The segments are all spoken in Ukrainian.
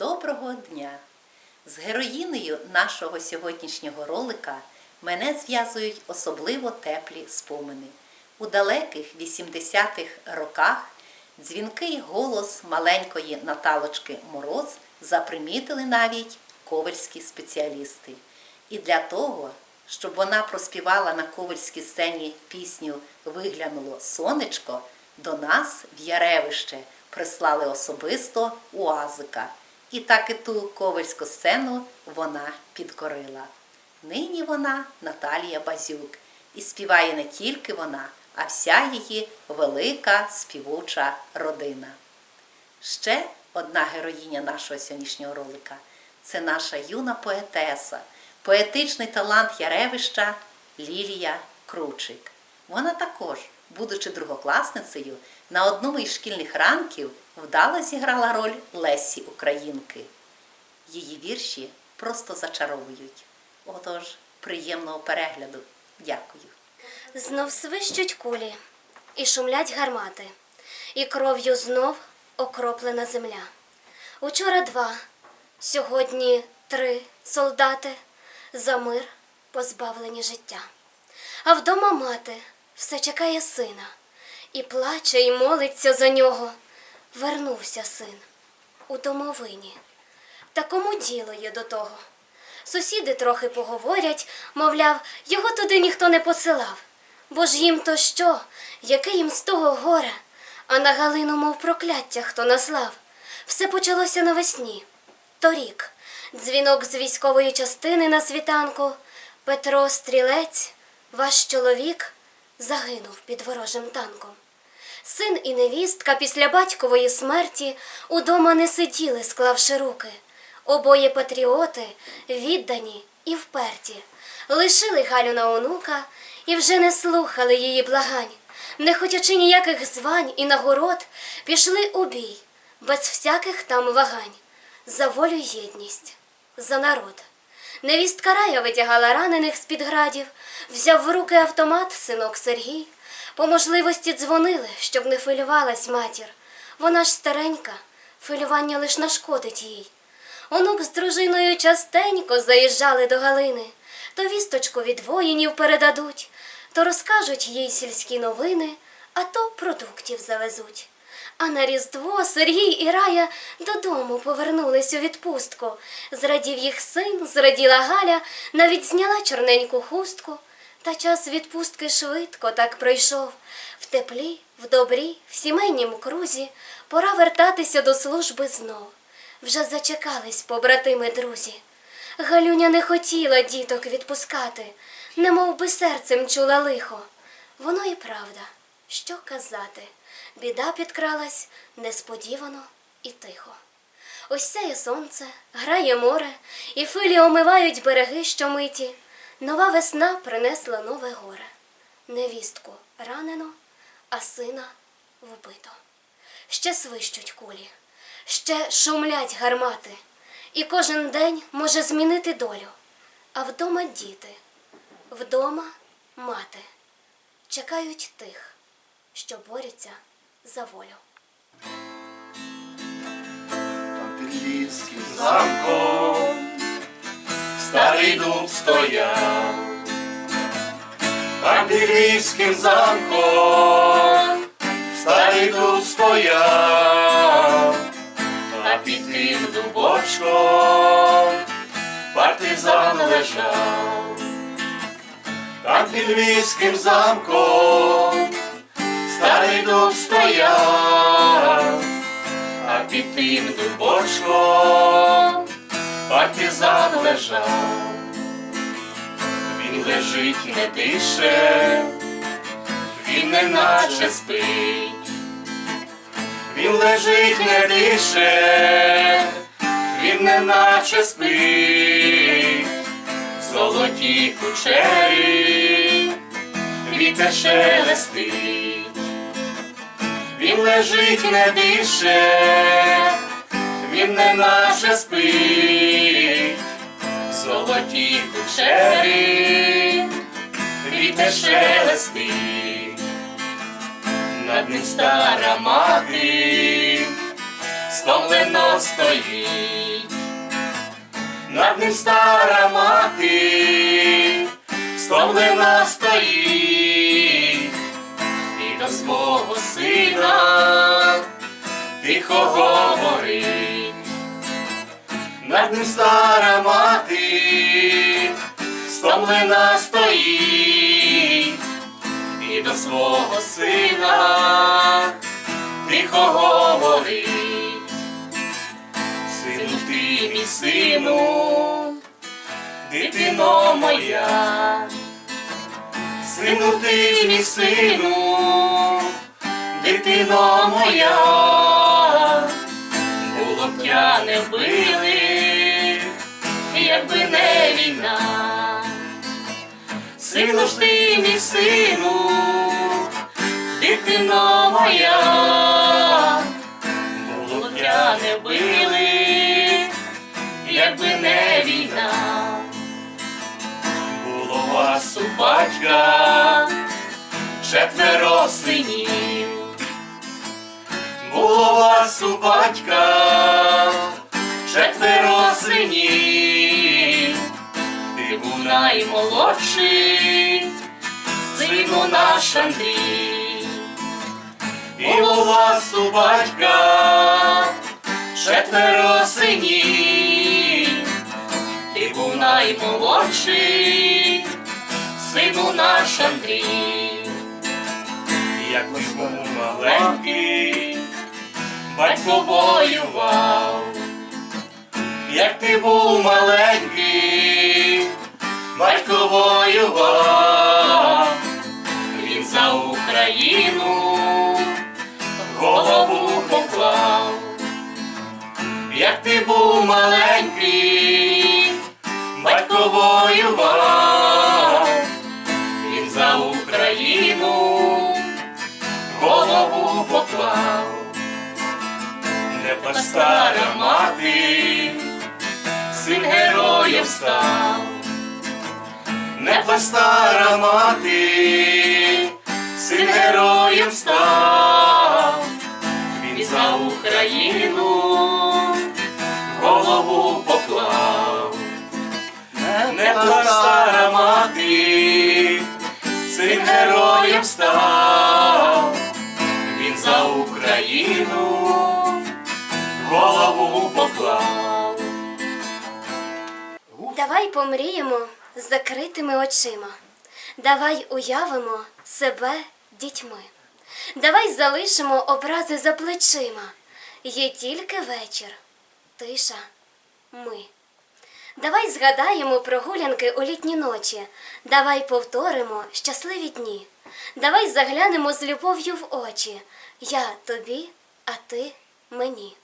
Доброго дня! З героїнею нашого сьогоднішнього ролика мене зв'язують особливо теплі спомини. У далеких 80-х роках дзвінкий голос маленької Наталочки Мороз запримітили навіть ковальські спеціалісти. І для того, щоб вона проспівала на ковальській сцені пісню Виглянуло сонечко, до нас в Яревище прислали особисто Уазика. І так і ту ковальську сцену вона підкорила. Нині вона Наталія Базюк, і співає не тільки вона, а вся її велика співуча родина. Ще одна героїня нашого сьогоднішнього ролика це наша юна поетеса, поетичний талант Яревища Лілія Кручик. Вона також, будучи другокласницею, на одному із шкільних ранків вдало зіграла роль Лесі Українки. Її вірші просто зачаровують. Отож, приємного перегляду. Дякую. Знов свищуть кулі, і шумлять гармати, і кров'ю знов окроплена земля. Учора два, сьогодні три солдати за мир позбавлені життя. А вдома мати все чекає сина, і плаче, і молиться за нього. Вернувся син у домовині. Та кому діло є до того? Сусіди трохи поговорять, мовляв, його туди ніхто не посилав. Бо ж їм то що, яке їм з того горе, а на Галину, мов прокляття, хто наслав. Все почалося навесні. Торік дзвінок з військової частини на світанку. Петро Стрілець, ваш чоловік, загинув під ворожим танком. Син і невістка після батькової смерті удома не сиділи, склавши руки. Обоє патріоти, віддані і вперті, лишили Галю на онука і вже не слухали її благань, не хотячи ніяких звань і нагород, пішли у бій, без всяких там вагань, за волю єдність, за народ. Невістка Рая витягала ранених з-під градів, взяв в руки автомат синок Сергій. По можливості дзвонили, щоб не хвилювалась матір. Вона ж старенька, хвилювання лиш нашкодить їй. Онук з дружиною частенько заїжджали до Галини, то вісточку від воїнів передадуть, то розкажуть їй сільські новини, а то продуктів завезуть. А на Різдво Сергій і Рая додому повернулись у відпустку. Зрадів їх син, зраділа Галя, навіть зняла чорненьку хустку. Та час відпустки швидко так пройшов. В теплі, в добрі, в сімейнім крузі пора вертатися до служби знов. Вже зачекались побратими друзі. Галюня не хотіла діток відпускати, немов би серцем чула лихо. Воно і правда, що казати. Біда підкралась несподівано і тихо. Ось сяє сонце, грає море, і филі омивають береги щомиті. Нова весна принесла нове горе. Невістку ранено, а сина вбито. Ще свищуть кулі, ще шумлять гармати, і кожен день може змінити долю. А вдома діти, вдома мати чекають тих, що борються за волю. Замком старий дуб стояв, там під львівським замком. Старий дуб стояв, а під тим дубочком. Партизан лежав, там під львівським замком. Старий дуб стояв а під тим дубочком партизан лежав. Він лежить, не дише, він не наче спить, він лежить, не дише, він не наче спить, золоті кучері, вітер шелестить. Він лежить, не дише, він не наше спить, золоті вітер шелестить, над ним стара мати, стомлено стоїть. над ним стара мати, стомлена стоїть, і до свого сина тихо говорить, над ним стара мати, стомлена стоїть, і до свого сина тихо говорить. Сину ти мій сину, дитино моя, сину ти мій сину, дитино моя, було б я не вбили, Сину ж ти мій сину, дитино моя, було б я не били, якби не війна. Було вас у батька четверо синів. Було вас у батька четверо синів. Наймолодший, сину наш Андрій. І у вас у батька четверо синів. Ти був наймолодший, сину наш Андрій. Як ти був маленький, батько воював. Як ти був маленький, батько воював, він за Україну голову поклав. Як ти був маленький, батько воював, він за Україну голову поклав. Не стара мати, син героїв став. Не плач, стара мати, син героїв став. Він за Україну голову поклав. Не плач, стара мати, син героїв став. Він за Україну голову поклав. Давай помріємо з закритими очима. Давай уявимо себе дітьми. Давай залишимо образи за плечима. Є тільки вечір, тиша, ми. Давай згадаємо прогулянки у літні ночі. Давай повторимо щасливі дні. Давай заглянемо з любов'ю в очі. Я тобі, а ти мені.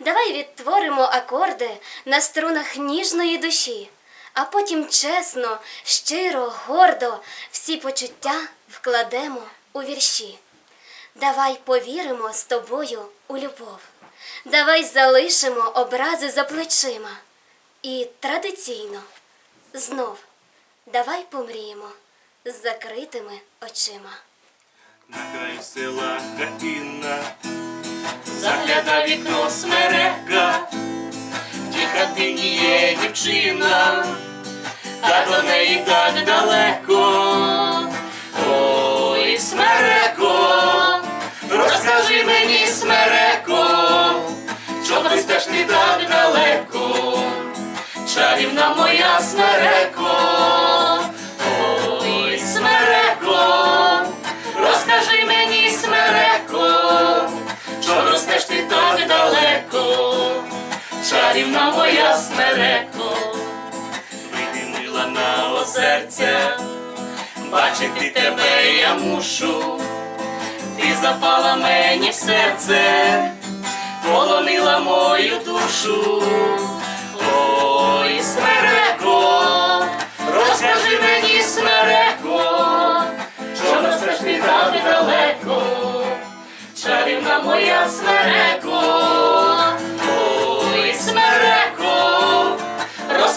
Давай відтворимо акорди на струнах ніжної душі, а потім чесно, щиро, гордо всі почуття вкладемо у вірші. Давай повіримо з тобою у любов. Давай залишимо образи за плечима. І традиційно знов давай помріємо з закритими очима. На край села хатина, загляда вікно смерека, хатині є дівчина, та до неї так далеко. Ой, смереко, розкажи мені, смереко, чого ти стежиш ти так далеко, чарівна моя смереко. Чарівна моя смереко, вийди мила на озерця, бачити тебе я мушу, ти запала мені в серце, полонила мою душу. Ой, смереко, розкажи мені, смереко, що ростеш ти так далеко, чарівна моя смереко,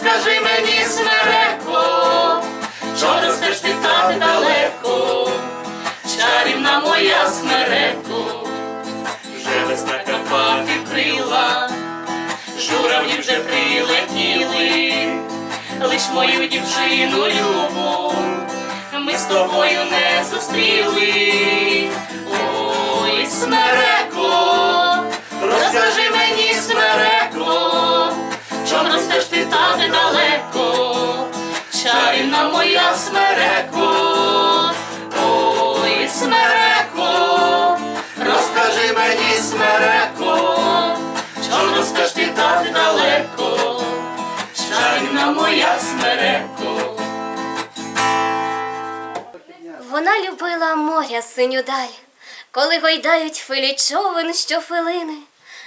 розкажи мені, смереко, що ростеш ти так далеко, чарівна моя смереко, вже весна Карпати крила журавлі вже прилетіли, лиш мою дівчину любу, ми з тобою не зустріли. Ой, смереко, ростеш ти так далеко, чарівна моя смереко, ой, смереко, розкажи мені, смереко, чом ростеш ти так далеко, чарівна моя смереко. Вона любила моря синю даль, коли гойдають хвилі човен щохвилини.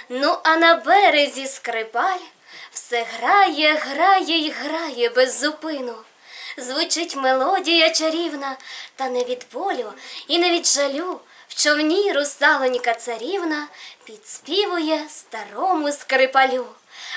Ну, а на березі скрипаль все грає, грає й грає без зупину. Звучить мелодія чарівна, та не від болю і не від жалю. В човні русалонька царівна підспівує старому скрипалю.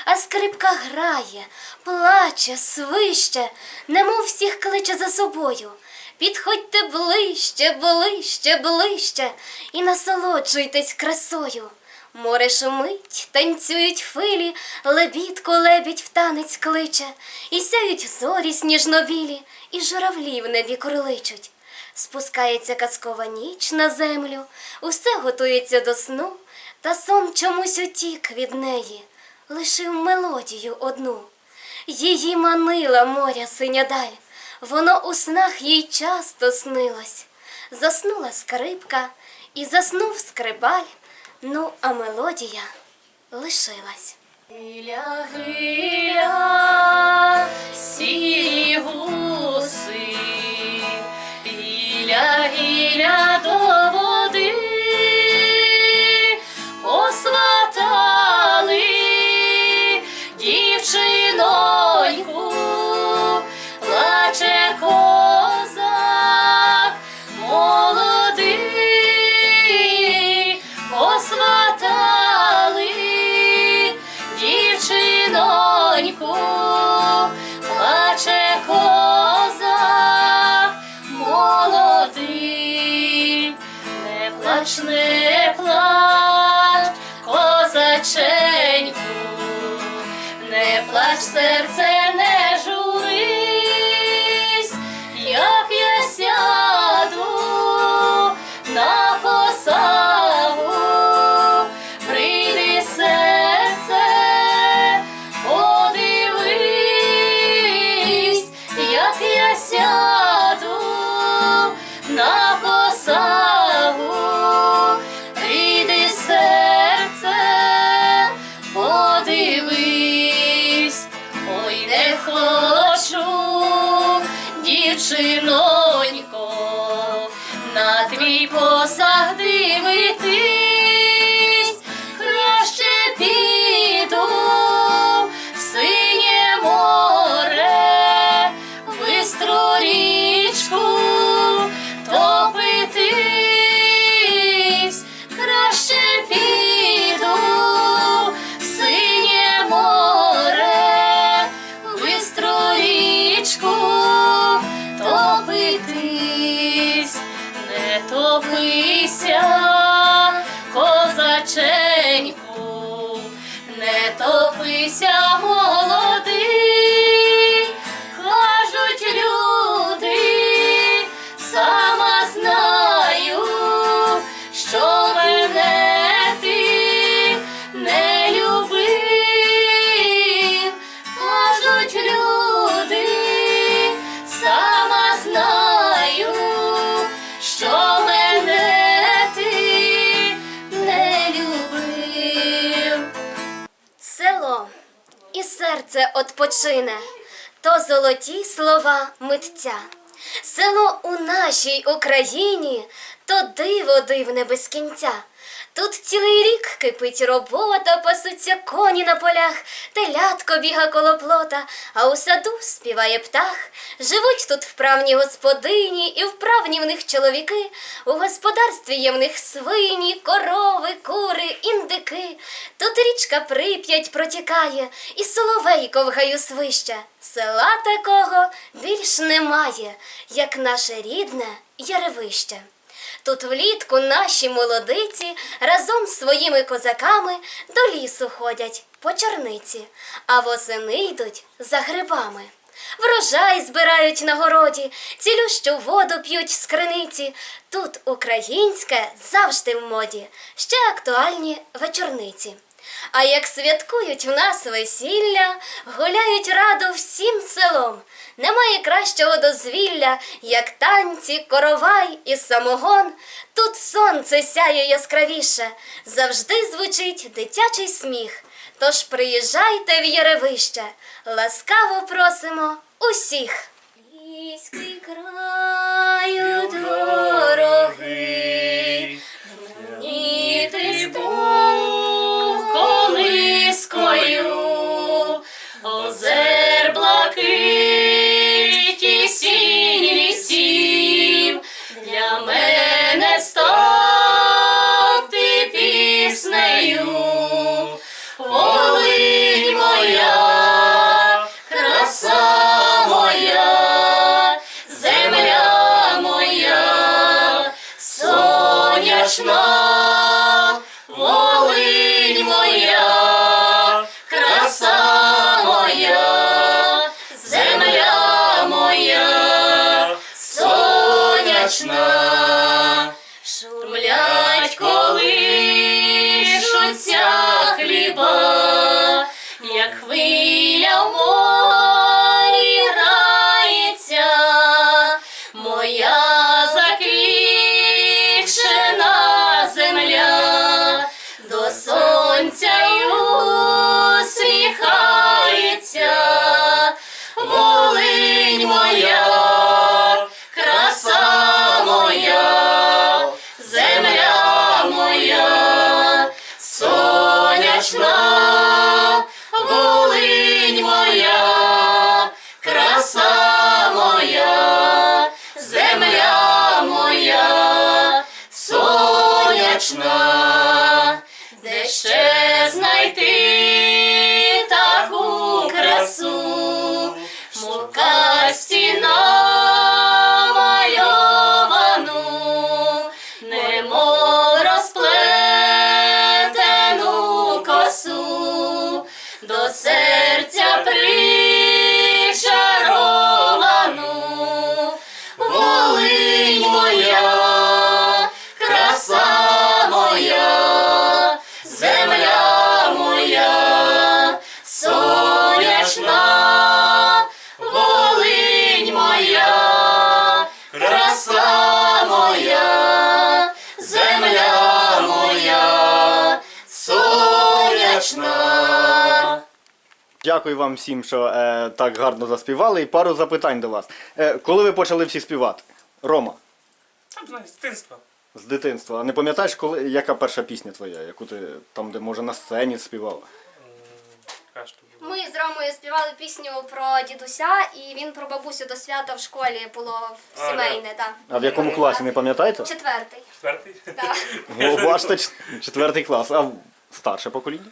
А скрипка грає, плаче, свище, немов всіх кличе за собою. Підходьте ближче, ближче, ближче і насолоджуйтесь красою. Море шумить, танцюють хвилі, лебідку лебідь в танець кличе, і сяють зорі сніжно-білі, і журавлі в небі курличуть. Спускається казкова ніч на землю, усе готується до сну, та сон чомусь утік від неї, лишив мелодію одну. Її манила моря синя даль, воно у снах їй часто снилось. Заснула скрипка і заснув скрипаль, ну а мелодія лишилась. Гиля, гиля, сірі гуси, гиля, гиля до odpoczyне, то золоті слова митця. Село у нашій Україні, то диво дивне без кінця. Тут цілий рік кипить робота, пасуться коні на полях, телятко біга коло плота, а у саду співає птах. Живуть тут вправні господині і вправні в них чоловіки. У господарстві є в них свині, корови, кури, індики. Тут річка Прип'ять протікає, і соловейко в гаю свища. Села такого більш немає, як наше рідне Яревище. Тут влітку наші молодиці разом з своїми козаками до лісу ходять по чорниці, а восени йдуть за грибами. врожай збирають на городі, цілющу воду п'ють з криниці. Тут українське завжди в моді, ще актуальні вечорниці. А як святкують в нас весілля, гуляють радо всім селом. Немає кращого дозвілля, як танці, коровай і самогон. Тут сонце сяє яскравіше, завжди звучить дитячий сміх. Тож приїжджайте в Яревище, ласкаво просимо усіх. Львівський краю дорогий, Krishna сонячна, де ще знайти Дякую вам всім, що е, так гарно заспівали. І пару запитань до вас. Е, коли ви почали всі співати? Рома, з дитинства. з дитинства. А не пам'ятаєш, коли, яка перша пісня твоя, яку ти там, де може на сцені співав? Ми з Ромою співали пісню про дідуся, і він про бабусю до свята в школі було А, сімейне, так. А в якому класі не пам'ятаєте? Четвертий. Четвертий? Так. О, бачите, чет- четвертий клас. А старше покоління?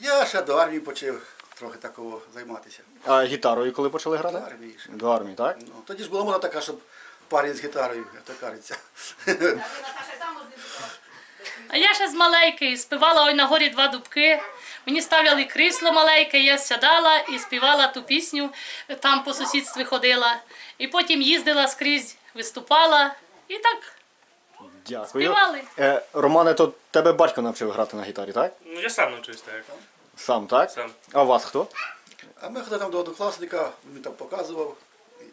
Я ще до армії почав трохи такого займатися. А гітарою коли почали грати? До армії ще. До армії, так? Ну, тоді ж була мода така, щоб парень з гітарою, як то кажеться. А я ще з маленької співала ой на горі два дубки. Мені ставляли крісло маленьке, я сядала і співала ту пісню, там по сусідстві ходила. І потім їздила скрізь, виступала. І так Дякую. Співали. Е, Романе, то тебе батько навчив грати на гітарі, так? Ну, я сам навчився так. Сам, так? Сам. А вас хто? А ми ходили там до однокласника, він там показував. І,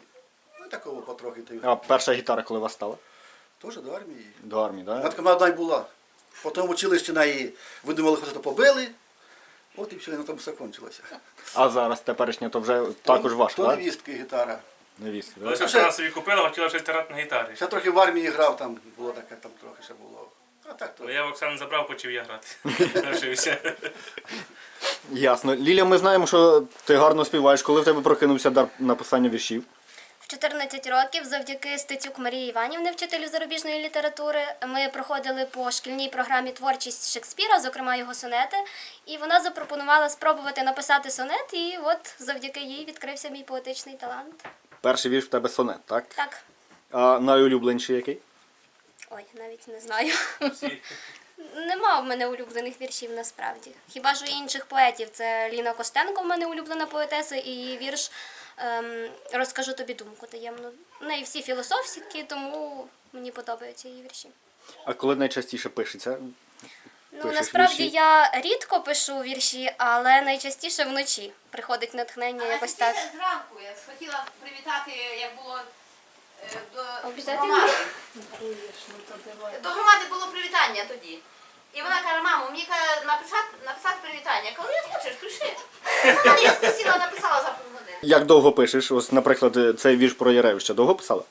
Ну, такого потрохи. то й- А перша гітара, коли у вас стала? Теж до армії. До армії, Вона так? така в одна й була. Потім в училищі на її видумали, що то побили. От і все, і на тому все кончилося. А зараз теперішня то вже також ваша, То так? невістки гітара. Невістки, так? Лише ще- вона собі купила, хотіла щось грати на гітарі. Ще трохи в армії грав, там було таке, там трохи ще було. А так то. Ну, я в Оксану забрав, почав я грати. Навчився. Ясно. Ліля, ми знаємо, що ти гарно співаєш. Коли в тебе прокинувся дар написання віршів? В 14 років завдяки Стецюк Марії Іванівни, вчителю зарубіжної літератури, ми проходили по шкільній програмі творчість Шекспіра, зокрема його сонети. І вона запропонувала спробувати написати сонет, і от завдяки їй відкрився мій поетичний талант. Перший вірш в тебе сонет, так? Так, А найулюбленіший який? ой, навіть не знаю. Всі. Нема в мене улюблених віршів насправді. Хіба ж у інших поетів це Ліна Костенко, в мене улюблена поетеса, і її вірш ем, розкажу тобі думку таємну. Неї всі філософські, тому мені подобаються її вірші. А коли найчастіше пишеться? Ну, Пишеш насправді вірші? я рідко пишу вірші, але найчастіше вночі приходить натхнення якось так. Зранку я хотіла привітати, як було е, до громади. До громади було привітання тоді. І вона каже, мамо, мені каже, написати, написати привітання. Я кажу, як хочеш, пиши. Вона я скосила, написала за півгодини. Як довго пишеш? Ось, наприклад, цей вірш про Яревича довго писала?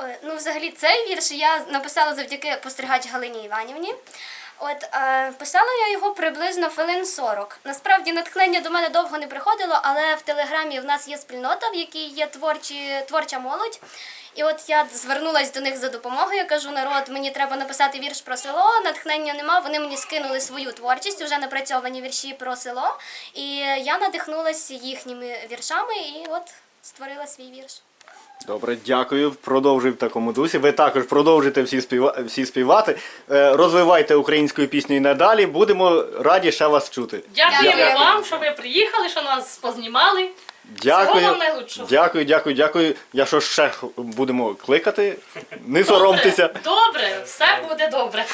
Е, Ну, взагалі, цей вірш я написала завдяки постригач Галині Іванівні. От е, писала я його приблизно хвилин 40. Насправді натхнення до мене довго не приходило, але в телеграмі в нас є спільнота, в якій є творчі, творча молодь. І от я звернулася до них за допомогою. Кажу, народ, мені треба написати вірш про село. Натхнення нема. Вони мені скинули свою творчість, вже напрацьовані вірші про село. І я надихнулася їхніми віршами і от створила свій вірш. Добре, дякую. Продовжуй в такому дусі. Ви також продовжуйте всі, співа... всі співати. Е, Розвивайте українською пісню і надалі. Будемо раді ще вас чути. Дякуємо Дякую. вам, що ви приїхали, що нас познімали. Дякую. Всього вам найкращого. Дякую, дякую, дякую. Якщо ще будемо кликати, не соромтеся. Добре, все буде добре.